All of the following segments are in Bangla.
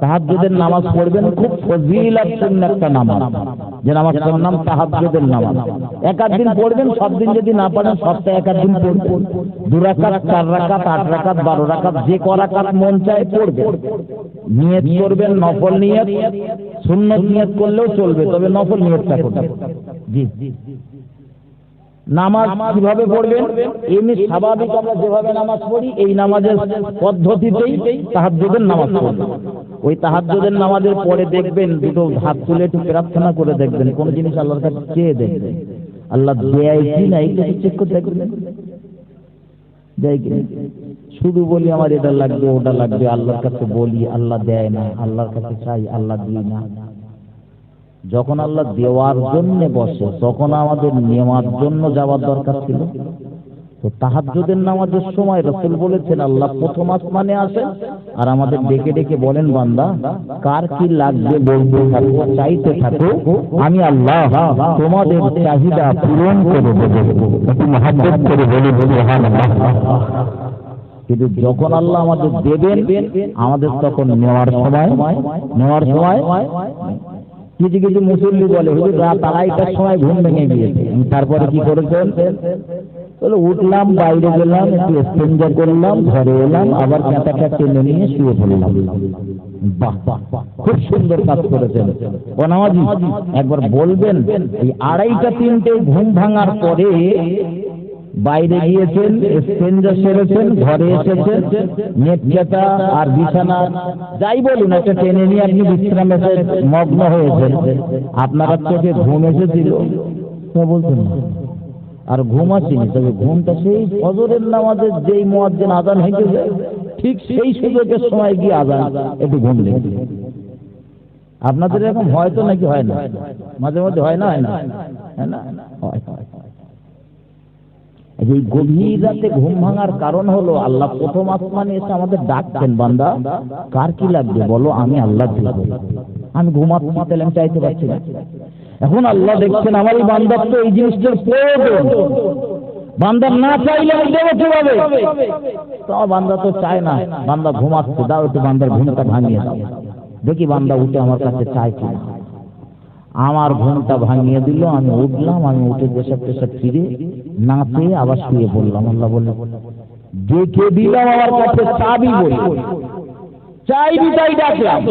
তাহাজ্জুদের নামাজ পড়বেন খুব ফজিলাতপূর্ণ একটা নামাজ। যে নামাজটার নাম তাহাজ্জুদের নামাজ। এক আধ দিন পড়বেন, সব দিন যদি না পারেন, সপ্তাহে এক আধ দিন পড়বেন। দু রাকাত, চার রাকাত, আট রাকাত, বারো রাকাত, যে ক রাকাত মন চায় পড়বেন। নিয়ত করবেন, নফল নিয়ত। সুন্নত নিয়ত করলেও চলবে, তবে নফল নিয়তটা করবেন। জি। নামাজ কীভাবে পড়বেন? এমনি স্বাভাবিক আমরা যেভাবে নামাজ পড়ি, এই নামাজের পদ্ধতিতেই তাহাজ্জুদের নামাজ পড়বেন ওই তাহাজ্জুদের নামাজের পরে দেখবেন দুটো হাত তুলে একটু প্রার্থনা করে দেখবেন, কোন জিনিস আল্লাহর কাছে চেয়ে দেখবেন। আল্লাহ দেয় কি না এইটা চেক করে দেখবেন। শুধু বলি আমার এটা লাগবে, ওটা লাগবে, আল্লাহর কাছে বলি, আল্লাহ দেয় না, আল্লাহর কাছে চাই, আল্লাহ দিই না। যখন আল্লাহ দেওয়ার জন্য বসে তখন আমাদের নেওয়ার জন্য যাওয়ার দরকার ছিল। তো তাহাজ্জুদের নামাজের সময় রসুল বলেছেন আল্লাহ প্রথম আসমানে আসেন আর আমাদের ডেকে ডেকে বলেন বান্দা কার কি লাগবে বলতে থাকো চাইতে থাকো আমি আল্লাহ তোমাদের চাহিদা পূরণ করে দেবো। মহাব্বত করে বলি বলি কিন্তু যখন আল্লাহ আমাদের দেবেন আমাদের তখন নেওয়ার সময় নেওয়ার সময় কিছু কিছু মুসল্লি বলে, হুজুর রাত আড়াইটার সময় ঘুম ভেঙে গিয়েছে। তারপরে কি করেছেন? উঠলাম, বাইরে গেলাম, একটু করলাম, ঘরে এলাম, আবার ক্যাঁটাটা টেনে নিয়ে শুয়ে পড়লাম। খুব সুন্দর কাজ করেছেন। ও একবার বলবেন, এই আড়াইটা, তিনটে ঘুম ভাঙার পরে বাইরে গিয়েছেন স্টেঞ্জা সেরেছেন, ঘরে এসেছেন নেটকেটা আর বিছানা, যাই বলুন, একটা টেনে নিয়ে আপনি বিশ্রাম মগ্ন হয়েছেন। আপনার চোখে ঘুম এসেছিল? তা বলছেন আর ঘুম আসেনি, তবে ঘুমটা সেই ফজরের নামাজের যেই মোয়াজ্জেন আজান হেঁটে ঠিক সেই সুযোগের সময় গিয়ে আজান একটু ঘুম লেগে আপনাদের এরকম হয়তো নাকি হয় না? মাঝে মাঝে হয় না হয় না? হয় না? হয়। এই গভীর রাতে ঘুম ভাঙার কারণ হলো আল্লাহ প্রথম আসমানে এসে আমাদের ডাকছেন, বান্দা, কার কি লাগবে? বলো, আমি আল্লাহ দেব আমি ঘুমাতে তাহলে আমি চাইতে পারছি না। এখন আল্লাহ দেখছেন আমার এই বান্দার তো এই জিনিসটার প্রয়োজন। বান্দা না চাইলে আমি দেবো কীভাবে? তো বান্দা তো চায় না। বান্দা ঘুমাচ্ছে, দাও একটু বান্দার ঘুমটা ভাঙিয়ে দাও। দেখি বান্দা উঠে আমার কাছে কি আমার ঘুমটা ভাঙিয়ে দিল, আমি উঠলাম, আমি উঠে দেশে দেশে ফিরে না পেয়ে আবার শুয়ে পড়লাম, আল্লাহ দিলাম আমার কাছে চাবি বলি। চাইবি তাই ডাকলাম।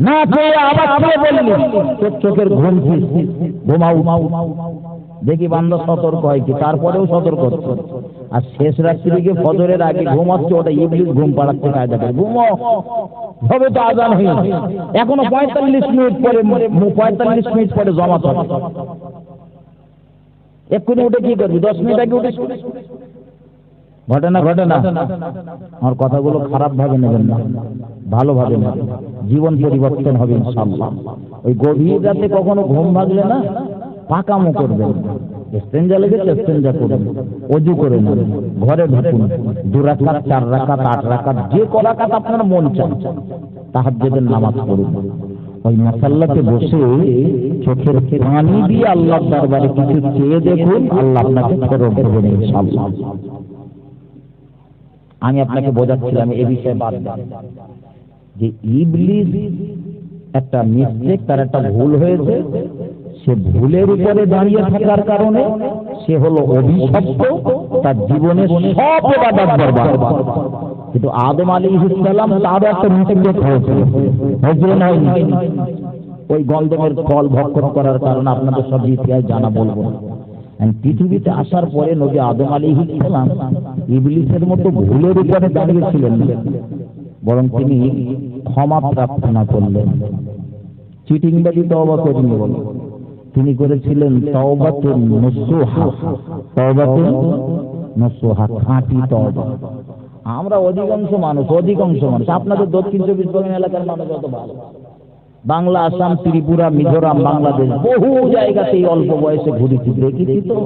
না পেয়ে আবার শুয়ে তোর চোখের ঘুম দেখি বান্দা সতর্ক হয় কি? তারপরেও সতর্ক হচ্ছে। আর শেষ রাত্রি গিয়ে ফজরের আগে ঘুমাচ্ছে ওটা ইবলিস ঘুম পাড়াচ্ছে কায়দা করে। ঘুমো। হবে তো আজান হয়ে। এখনও পঁয়তাল্লিশ মিনিট পরে, পঁয়তাল্লিশ মিনিট পরে জমা হবে। এক্ষুনি উঠে কি করবি? দশ মিনিট আগে উঠে শুনে ঘটে না ঘটে না আমার কথাগুলো খারাপ ভাবে নেবেন না। ভালো ভাবে নেবেন। জীবন পরিবর্তন হবে ইনশাল্লাহ ওই গভীর রাতে কখনো ঘুম ভাগলে না, পাকামো করবেন স্টেঞ্জা লেগেছে স্টেঞ্জা করবেন অজু করে নেবেন ঘরে ঢুকুন। দু রাকাত, চার রাকাত, আট রাকাত, যে ক আপনার মন চান তাহাজ্জুদের নামাজ পড়ুন। ওই মাসাল্লাতে বসে চোখের পানি দিয়ে আল্লাহ দরবারে কিছু চেয়ে দেখুন, আল্লাহ আপনাকে ফেরত দেবেন আমি আপনাকে বোঝাচ্ছিলাম এ বিষয়ে বাদ দেন যে ইবলিস একটা মিস্টেক তার একটা ভুল হয়েছে। সে ভুলের উপরে দাঁড়িয়ে থাকার কারণে সে হলো অভিশপ্ত। তার জীবনে সব কিন্তু আদম আলী ইসলাম তার একটা মিস্টেক হয়েছিল ওই গন্ধমের ফল ভক্ষণ করার কারণে আপনাদের সব ইতিহাস জানা বলব। পৃথিবীতে আসার পরে নবী আদম আলী ইসলাম ইবলিসের মতো ভুলের উপরে দাঁড়িয়েছিলেন। বরং তিনি ক্ষমা প্রার্থনা করলেন। চিটিংবাজি তওবা করেননি বলো তিনি করেছিলেন তওবাতুন নসুহা। তওবাতুন আমরা অধিকাংশ মানুষ অধিকাংশ মানুষ, আপনাদের দক্ষিণ চব্বিশ পরগনা এলাকার মানুষ অত ভালো। বাংলা, আসাম, ত্রিপুরা, মিজোরাম, বাংলাদেশ, বহু জায়গাতে অল্প বয়সে ঘুরেছি দেখেছি তো।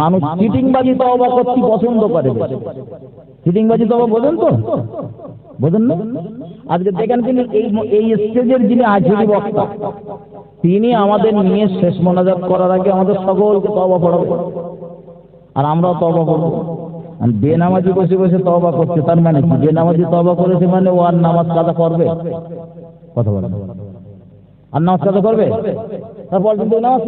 মানুষ চিটিংবাজি, তওবা করতে পছন্দ করে চিটিংবাজি, তওবা বোঝেন তো? বোঝেন না? আজকে দেখেন তিনি এই এই স্টেজের যিনি আজরি বক্তা, তিনি আমাদের নিয়ে শেষ মোনাজাত করার আগে আমাদের সকলকে তবা পড়াবো। আর আমরাও তবা করব। বেনামাজি বসে বসে তবা করছে, তার মানে কি? বেনামাজি তবা করেছে মানে ও আর নামাজ কাদা করবে? কথা বলেন। আর নামাজ কাদা করবে? তারপর নামাজ